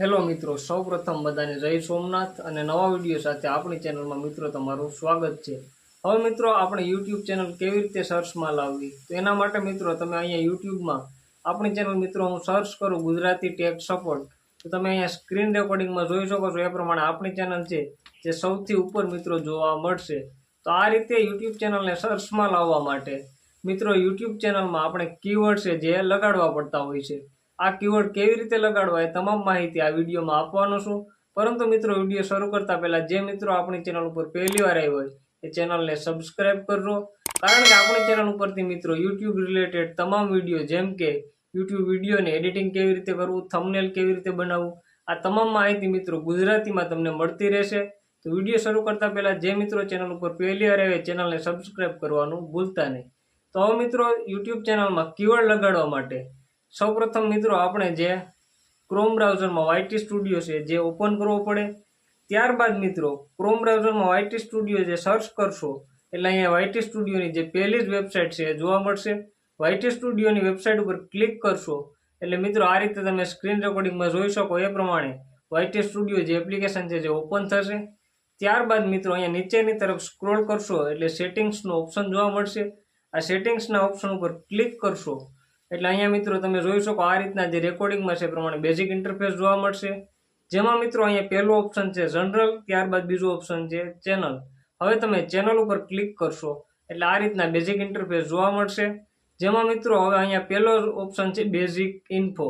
Hello મિત્રો, સૌપ્રથમ બધાને જય સોમનાથ અને નવા વીડિયો સાથે આપણી ચેનલમાં મિત્રો તમારું સ્વાગત છે. હવે મિત્રો, આપણે યુટ્યુબ ચેનલ કેવી રીતે સર્ચમાં લાવવી? તો એના માટે મિત્રો, તમે અહીંયા યુટ્યુબમાં આપણી ચેનલ મિત્રો, હું સર્ચ કરું ગુજરાતી ટેક સપોર્ટ. તો તમે અહીંયા સ્ક્રીન રેકોર્ડિંગમાં જોઈ શકો છો, એ પ્રમાણે આપણી ચેનલ છે, જે સૌથી ઉપર મિત્રો જોવા મળશે. તો આ રીતે યુટ્યુબ ચેનલને સર્ચમાં લાવવા માટે મિત્રો, યુટ્યુબ ચેનલમાં આપણે કીવર્ડ છે, જે લગાડવા પડતા હોય છે. આ કીવર્ડ કેવી રીતે લગાડવા એ તમામ માહિતી આ વિડીયોમાં આપવાનો છું. પરંતુ મિત્રો, વીડિયો શરૂ કરતા પહેલા જે મિત્રો આપણી ચેનલ ઉપર પહેલી વાર આવ્યો હોય, એ ચેનલને સબસ્ક્રાઈબ કરજો. કારણ કે આપણી ચેનલ ઉપરથી મિત્રો યુટ્યુબ રિલેટેડ તમામ વીડિયો જેમ કે યુટ્યુબ વિડીયોને એડિટિંગ કેવી રીતે કરવું થંબનેલ કેવી રીતે બનાવવું, આ તમામ માહિતી મિત્રો ગુજરાતીમાં તમને મળતી રહેશે. તો વીડિયો શરૂ કરતા પહેલા જે મિત્રો ચેનલ ઉપર પહેલી વાર આવે ચેનલને સબસ્ક્રાઈબ કરવાનું ભૂલતા નહીં. તો હવે મિત્રો યુટ્યુબ ચેનલમાં કીવર્ડ લગાડવા માટે સૌપ્રથમ મિત્રો આપણે જે ક્રોમ બ્રાઉઝરમાં વાયટી સ્ટુડિયો છે, જે ઓપન કરવો પડે. ત્યારબાદ મિત્રો ક્રોમ બ્રાઉઝરમાં વાયટી સ્ટુડિયો જે સર્ચ કરશો, એટલે અહીંયા વાયટી સ્ટુડિયોની જે પહેલી જ વેબસાઇટ છે જોવા મળશે. વાયટી સ્ટુડિયોની વેબસાઇટ ઉપર ક્લિક કરશો, એટલે મિત્રો આ રીતે તમે સ્ક્રીન રેકોર્ડિંગમાં જોઈ શકો એ પ્રમાણે વાયટી સ્ટુડિયો જે એપ્લિકેશન છે જે ઓપન થશે. ત્યારબાદ મિત્રો અહીંયા નીચેની તરફ સ્ક્રોલ કરશો, એટલે સેટિંગ્સનો ઓપ્શન જોવા મળશે. આ સેટિંગ્સના ઓપ્શન ઉપર ક્લિક કરશો એટલે અહીંયા મિત્રો તમે જોઈ શકો આ રીતના જે રેકોર્ડિંગમાં છે પ્રમાણે બેઝિક ઇન્ટરફેસ જોવા મળશે. જેમાં મિત્રો અહીંયા પહેલો ઓપ્શન છે જનરલ ત્યારબાદ બીજો ઓપ્શન છે ચેનલ હવે તમે ચેનલ ઉપર ક્લિક કરશો, એટલે આ રીતના બેઝિક ઇન્ટરફેસ જોવા મળશે. જેમાં મિત્રો હવે અહીંયા પહેલો ઓપ્શન છે બેઝિક ઇન્ફો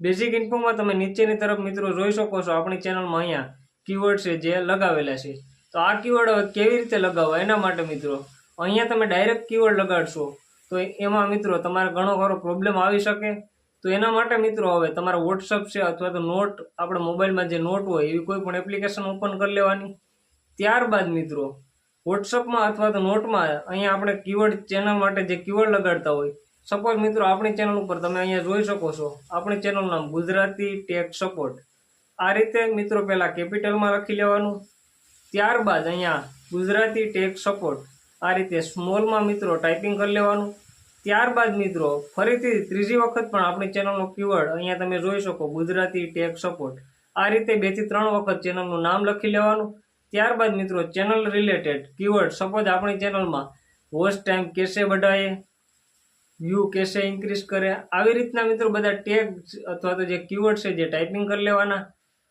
બેઝિક ઇન્ફોમાં તમે નીચેની તરફ મિત્રો જોઈ શકો છો આપણી ચેનલમાં અહીંયા કીવર્ડ છે જે લગાવેલા છે. તો આ કીવર્ડ હવે કેવી રીતે લગાવવા? એના માટે મિત્રો, અહીંયા તમે ડાયરેક્ટ કીવર્ડ લગાડશો. તો એમાં મિત્રો તમારે ઘણો ખરો પ્રોબ્લેમ આવી શકે. તો એના માટે મિત્રો હવે તમારા વોટ્સઅપ છે અથવા તો નોટ આપણે મોબાઈલમાં જે નોટ હોય એવી કોઈ પણ એપ્લિકેશન ઓપન કરી લેવાની. ત્યારબાદ મિત્રો વોટ્સઅપમાં અથવા તો નોટમાં અહીંયા આપણે કીવર્ડ ચેનલ માટે જે કીવર્ડ લગાડતા હોય સપોઝ મિત્રો આપણી ચેનલ ઉપર તમે અહીંયા જોઈ શકો છો, આપણી ચેનલનું નામ ગુજરાતી ટેક સપોર્ટ આ રીતે મિત્રો પહેલાં કેપિટલમાં લખી લેવાનું. ત્યારબાદ અહીંયા ગુજરાતી ટેક સપોર્ટ આ રીતે સ્મોલમાં મિત્રો ટાઈપિંગ કરી લેવાનું. ત્યારબાદ મિત્રો, ફરીથી ત્રીજી વખત પણ આપણી ચેનલનો કીવર્ડ અહીંયા તમે જોઈ શકો, ગુજરાતી ટેક સપોર્ટ આ રીતે બેથી ત્રણ વખત ચેનલનું નામ લખી લેવાનું. ત્યારબાદ મિત્રો ચેનલ રિલેટેડ કીવર્ડ સપોઝ આપણી ચેનલમાં વોચ ટાઈમ કેસે બઢાએ વ્યૂ કેસે ઇન્ક્રીઝ કરે? આવી રીતના મિત્રો બધા ટેગ અથવા તો જે કીવર્ડ છે, જે ટાઈપિંગ કરી લેવાના.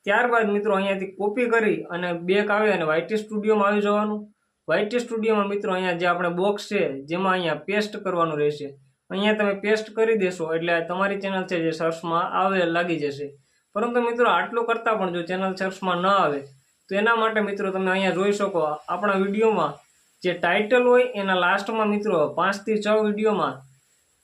ત્યારબાદ મિત્રો અહીંયાથી કોપી કરી અને બેક આવે અને વાયટી સ્ટુડિયોમાં આવી જવાનું. વાયટી સ્ટુડિયોમાં મિત્રો અહીંયા જે આપણે બોક્સ છે, જેમાં અહીંયા પેસ્ટ કરવાનું રહેશે. અહીંયા તમે પેસ્ટ કરી દેશો, એટલે તમારી ચેનલ છે જે સર્ચમાં આવે લાગી જશે. પરંતુ મિત્રો આટલું કરતાં પણ જો ચેનલ સર્ચમાં ન આવે, તો એના માટે મિત્રો તમે અહીંયા જોઈ શકો આપણા વિડીયોમાં જે ટાઇટલ હોય, એના લાસ્ટમાં મિત્રો પાંચથી છ વિડીયોમાં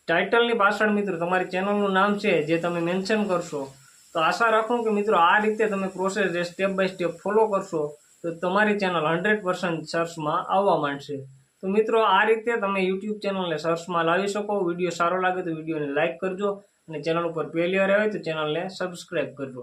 ટાઇટલની પાછળ મિત્રો તમારી ચેનલનું નામ છે, જે તમે મેન્શન કરશો. તો આશા રાખું કે મિત્રો આ રીતે તમે પ્રોસેસ જે સ્ટેપ બાય સ્ટેપ ફોલો કરશો તો તમારી ચેનલ હંડ્રેડ પર્સન્ટ સર્ચમાં આવવા માંડશે. તો મિત્રો, આ રીતે તમે યુટ્યુબ ચેનલને સર્ચમાં લાવી શકો. વીડિયો સારો લાગે તો વિડીયોને લાઇક કરજો અને ચેનલ ઉપર પહેલી વાર આવે તો ચેનલને સબસ્ક્રાઈબ કરજો.